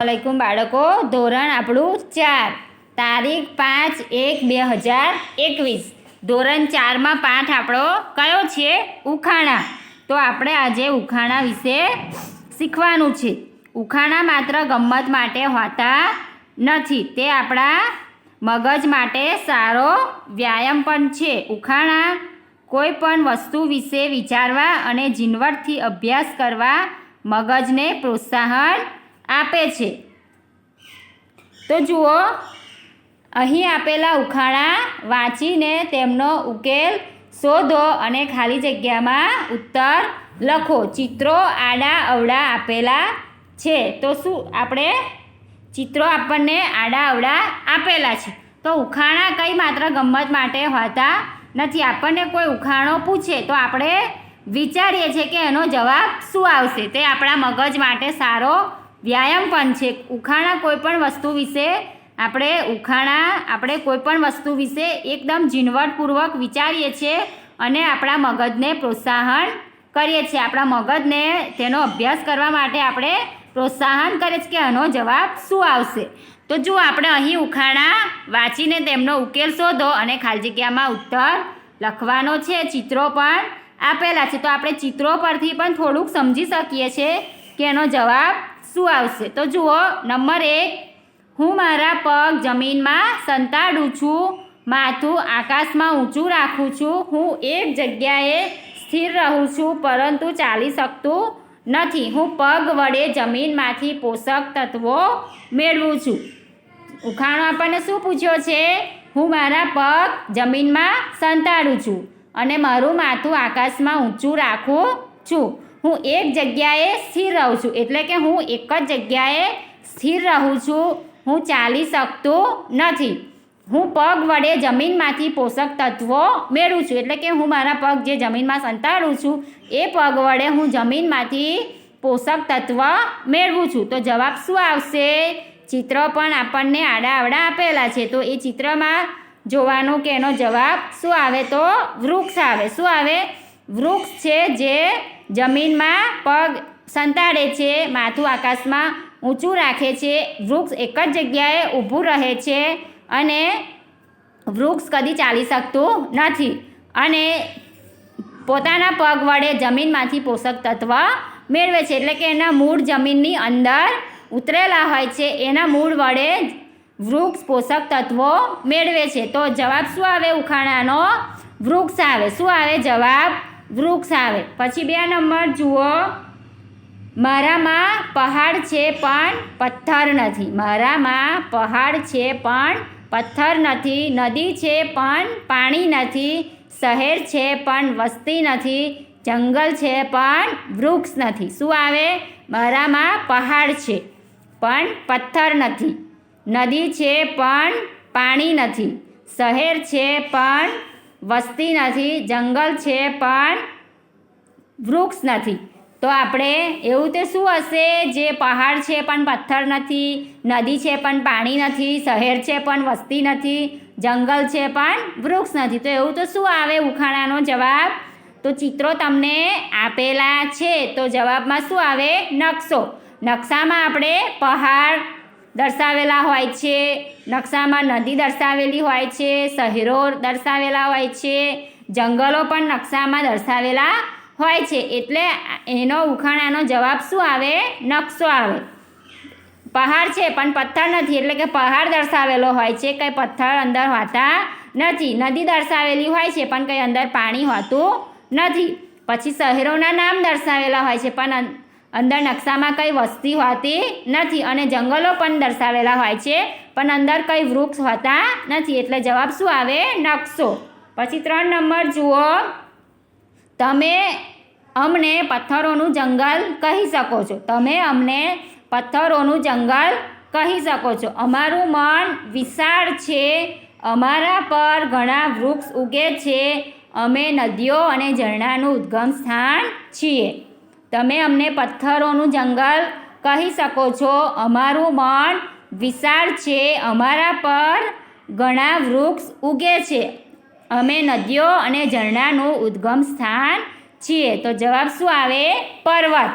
અલૈકુમ બાળકો, ધોરણ આપણું ચાર. તારીખ પાંચ એક બે હજાર એકવીસ. ધોરણ ચારમાં પાઠ આપણો કયો છે? ઉખાણા. તો આપણે આજે ઉખાણા વિશે શીખવાનું છે. ઉખાણા માત્ર ગમ્મત માટે હોતા નથી. તે આપણા મગજ માટે સારો વ્યાયામ પણ છે. ઉખાણા કોઈ પણ વસ્તુ વિશે વિચારવા અને ઝીણવટથી અભ્યાસ કરવા મગજને પ્રોત્સાહન આપે છે. તો જુઓ, અહીં આપેલા ઉખાણા વાંચીને તેમનો ઉકેલ શોધો અને ખાલી જગ્યામાં ઉત્તર લખો. ચિત્રો આડા અવડા આપેલા છે. તો શું આપણે? ચિત્રો આપણને આડા અવડા આપેલા છે. તો ઉખાણા કંઈ માત્ર ગમ્મત માટે હોતા નથી. આપણને કોઈ ઉખાણો પૂછે તો આપણે વિચારીએ છીએ કે એનો જવાબ શું આવશે. તે આપણા મગજ માટે સારો વ્યાયામ પણ છે. ઉખાણા કોઈ પણ વસ્તુ વિશે આપણે ઉખાણા, આપણે કોઈ પણ વસ્તુ વિશે એકદમ ઝીણવટપૂર્વક વિચારીએ છીએ અને આપણા મગજને પ્રોત્સાહન કરીએ છીએ. આપણા મગજને તેનો અભ્યાસ કરવા માટે આપણે પ્રોત્સાહન કરીએ છીએ કે આનો જવાબ શું આવશે. તો જુઓ, આપણે અહીં ઉખાણા વાંચીને તેમનો ઉકેલ શોધો અને ખાલી જગ્યામાં ઉત્તર લખવાનો છે. ચિત્રો પણ આપેલા છે. તો આપણે ચિત્રો પરથી પણ થોડુંક સમજી શકીએ છીએ. કે એનો જવાબ શું આવશે? તો જુઓ, નંબર એક, હું મારા પગ જમીનમાં સંતાડું છું, માથું આકાશમાં ઊંચું રાખું છું, હું એક જગ્યાએ સ્થિર રહું છું, પરંતુ ચાલી શકતું નથી. હું પગ વડે જમીનમાંથી પોષક તત્વો મેળવું છું. ઉખાણો આપણને શું પૂછ્યો છે? હું મારા પગ જમીનમાં સંતાડું છું અને મારું માથું આકાશમાં ઊંચું રાખું છું. હું એક જગ્યાએ સ્થિર રહું છું. એટલે કે હું એક જ જગ્યાએ સ્થિર રહું છું. હું ચાલી શકતું નથી. હું પગ વડે જમીનમાંથી પોષક તત્વો મેળવું છું. એટલે કે હું મારા પગ જે જમીનમાં સંતાડું છું, એ પગ વડે હું જમીનમાંથી પોષક તત્વ મેળવું છું. તો જવાબ શું આવશે? ચિત્ર પણ આપણને આડા આવડા આપેલા છે. તો એ ચિત્રમાં જોવાનું કે એનો જવાબ શું આવે? તો વૃક્ષ આવે. શું આવે? વૃક્ષ છે જે જમીનમાં પગ સંતાડે છે, માથું આકાશમાં ઊંચું રાખે છે. વૃક્ષ એક જ જગ્યાએ ઊભું રહે છે અને વૃક્ષ કદી ચાલી શકતું નથી અને પોતાના પગ વડે જમીનમાંથી પોષક તત્વ મેળવે છે. એટલે કે એના મૂળ જમીનની અંદર ઉતરેલા હોય છે. એના મૂળ વડે વૃક્ષ પોષક તત્વો મેળવે છે. તો જવાબ શું આવે? ઉખાણાનો વૃક્ષ આવે. શું આવે? જવાબ વૃક્ષ આવે. પછી બે નંબર જુઓ. મારામાં પહાડ છે પણ પથ્થર નથી. મારામાં પહાડ છે પણ પથ્થર નથી. નદી છે પણ પાણી નથી. શહેર છે પણ વસ્તી નથી. જંગલ છે પણ વૃક્ષ નથી. શું આવે? મારામાં પહાડ છે પણ પથ્થર નથી. નદી છે પણ પાણી નથી. શહેર છે પણ વસ્તી નથી, જંગલ છે, પણ વૃક્ષ નથી. તો આપણે એવું તે શું હશે? જે પહાડ છે પણ પથ્થર નથી, નદી છે પણ પાણી નથી, શહેર છે પણ વસ્તી નથી, જંગલ છે પણ વૃક્ષ નથી. તો એવું તો શું આવે? ઉખાણાનો જવાબ? તો ચિત્રો તમને આપેલા છે. તો જવાબમાં શું આવે? નકશો. નકશામાં આપણે પહાડ દર્શાવેલા હોય છે, નકશામાં નદી દર્શાવેલી હોય છે, શહેરો દર્શાવેલા હોય છે, જંગલો પણ નકશામાં દર્શાવેલા હોય છે. એટલે એનો ઉખાણાનો જવાબ શું આવે? નકશો આવે. પહાડ છે, પણ પથ્થર નથી. એટલે કે પહાડ દર્શાવેલો હોય છે, કંઈ પથ્થર અંદર હોતા નથી. નદી દર્શાવેલી હોય છે, પણ કંઈ અંદર પાણી હોતું નથી. પછી શહેરોના નામ દર્શાવેલા હોય છે, પણ અંદર નકશામાં કંઈ વસ્તી હોતી નથી અને જંગલો પણ દર્શાવેલા હોય છે, પણ અંદર કંઈ વૃક્ષ હોતા નથી. એટલે જવાબ શું આવે? નકશો. પછી ત્રણ નંબર જુઓ. તમે અમને પથ્થરોનું જંગલ કહી શકો છો. તમે અમને પથ્થરોનું જંગલ કહી શકો છો. અમારું મન વિશાળ છે, અમારા પર ઘણા વૃક્ષ ઉગે છે, અમે નદીઓ અને ઝરણાનું ઉદ્ગમ સ્થાન છીએ. તમે અમને પથ્થરોનું જંગલ કહી શકો છો. અમારું મન વિશાળ છે. અમારા પર ઘણા વૃક્ષ ઉગે છે. અમે નદીઓ અને ઝરણાનું ઉદ્ગમ સ્થાન છીએ. તો જવાબ શું આવે? પર્વત.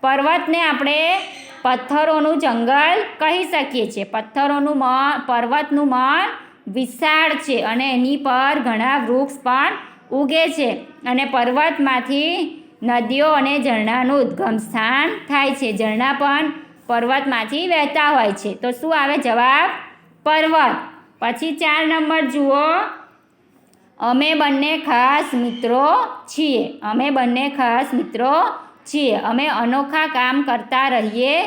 પર્વતને આપણે પથ્થરોનું જંગલ કહી શકીએ છીએ. પથ્થરોનું મન પર્વતનું મન વિશાળ છે અને એની પર ઘણા વૃક્ષ પણ ઉગે છે. અને પર્વતમાંથી નદીઓ અને ઝરણાનું ઉદ્ગમ સ્થાન થાય છે. ઝરણા પણ પર્વતમાંથી વહેતા હોય છે. તો શું આવે જવાબ? પર્વત. પછી ચાર નંબર જુઓ. અમે બંને ખાસ મિત્રો છીએ. અમે બંને ખાસ મિત્રો છીએ. અમે અનોખા કામ કરતા રહીએ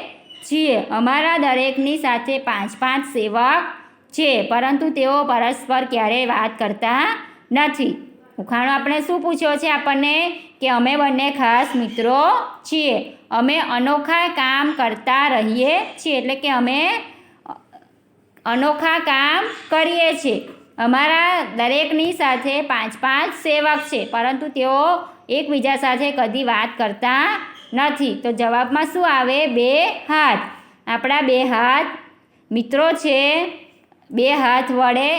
છીએ. અમારા દરેકની સાથે પાંચ પાંચ સેવક છે. પરંતુ તેઓ પરસ્પર ક્યારેય વાત કરતા નથી. ઉખાણો આપણે શું પૂછ્યો છે આપણને? કે અમે બંને ખાસ મિત્રો છીએ. અમે અનોખા કામ કરતા રહીએ છીએ. એટલે કે અમે અનોખા કામ કરીએ છીએ. અમારા દરેકની સાથે પાંચ પાંચ સેવક છે. પરંતુ તેઓ એકબીજા સાથે કદી વાત કરતા નથી. તો જવાબમાં શું આવે? બે હાથ. આપણા બે હાથ મિત્રો છે. બે હાથ વડે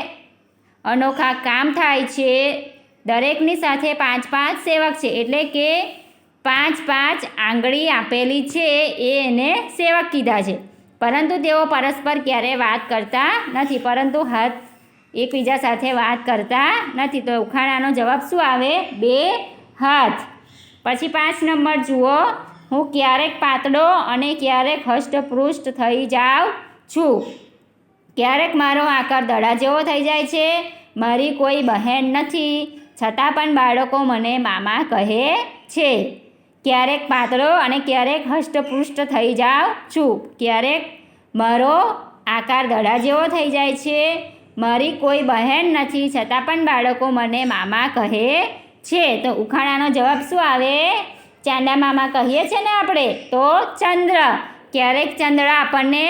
અનોખા કામ થાય છે. દરેકની સાથે પાંચ પાંચ સેવક છે, એટલે કે પાંચ પાંચ આંગળી આપેલી છે, એ એને સેવક કીધા છે. પરંતુ તેઓ પરસ્પર ક્યારેય વાત કરતા નથી, પરંતુ હાથ એકબીજા સાથે વાત કરતા નથી. તો ઉખાણાનો જવાબ શું આવે? બે હાથ. પછી પાંચ નંબર જુઓ. હું ક્યારેક પાતળો અને ક્યારેક હષ્ટપૃષ્ટ થઈ જાઉં છું. ક્યારેક મારો આકાર દડા જેવો થઈ જાય છે. મારી કોઈ બહેન નથી. છતાં પણ બાળકો મને મામા કહે છે, ક્યારેક પાતળો અને ક્યારેક હષ્ટપુષ્ટ થઈ જાઉં છું. ક્યારેક મારો આકાર દડા જેવો થઈ જાય છે. મારી કોઈ બહેન નથી. છતાં પણ બાળકો મને મામા કહે છે. તો ઉખાણાનો જવાબ શું આવે? ચાંદા મામા કહીએ છીએ ને આપણે, તો ચંદ્ર. ક્યારેક ચંદ્ર આપણને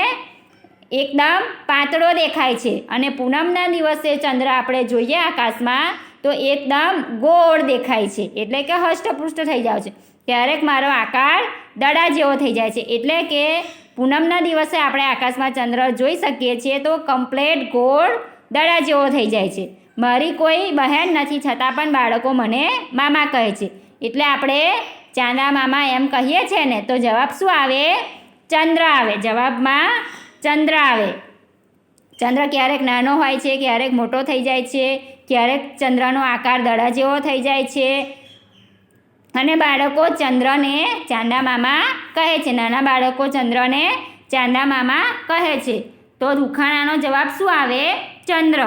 એકદમ પાતળો દેખાય છે અને પૂનમના દિવસે ચંદ્ર આપણે જોઈએ આકાશમાં તો એકદમ ગોળ દેખાય છે. એટલે કે હષ્ટપુષ્ટ થઈ જાવ છે. ક્યારેક મારો આકાર દડા જેવો થઈ જાય છે. એટલે કે પૂનમના દિવસે આપણે આકાશમાં ચંદ્ર જોઈ શકીએ છીએ તો કમ્પ્લેટ ગોળ દડા જેવો થઈ જાય છે. મારી કોઈ બહેન નથી, છતાં પણ બાળકો મને મામા કહે છે. એટલે આપણે ચાંદા મામા એમ કહીએ છીએ ને, તો જવાબ શું આવે? ચંદ્ર આવે. જવાબમાં ચંદ્ર આવે. ચંદ્ર ક્યારેક નાનો હોય છે, ક્યારેક મોટો થઈ જાય છે. ક્યારેક ચંદ્રનો આકાર દડા જેવો થઈ જાય છે. અને બાળકો ચંદ્રને ચાંદા મામા કહે છે. નાના બાળકો ચંદ્રને ચાંદા મામા કહે છે. તો દુખાણાનો જવાબ શું આવે? ચંદ્ર.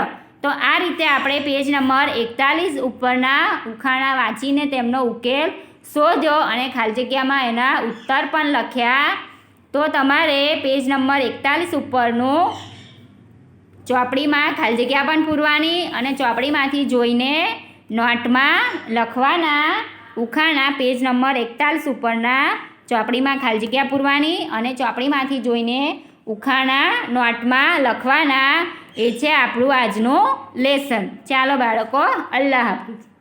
તો આ રીતે આપણે પેજ નંબર એકતાલીસ ઉપરના ઉખાણા વાંચીને તેમનો ઉકેલ શોધો અને ખાલી જગ્યામાં એના ઉત્તર પણ લખ્યા. તો તમારે પેજ નંબર એકતાલીસ ઉપરનું ચોપડીમાં ખાલી જગ્યા પણ પૂરવાની અને ચોપડીમાંથી જોઈને નોટમાં લખવાના ઉખાણા પેજ નંબર એકતાલીસ ઉપરના ચોપડીમાં ખાલી જગ્યા પૂરવાની અને ચોપડીમાંથી જોઈને ઉખાણા નોટમાં લખવાના. એ છે આપણું આજનું લેસન. ચાલો બાળકો, અલ્લાહ હાફિઝ.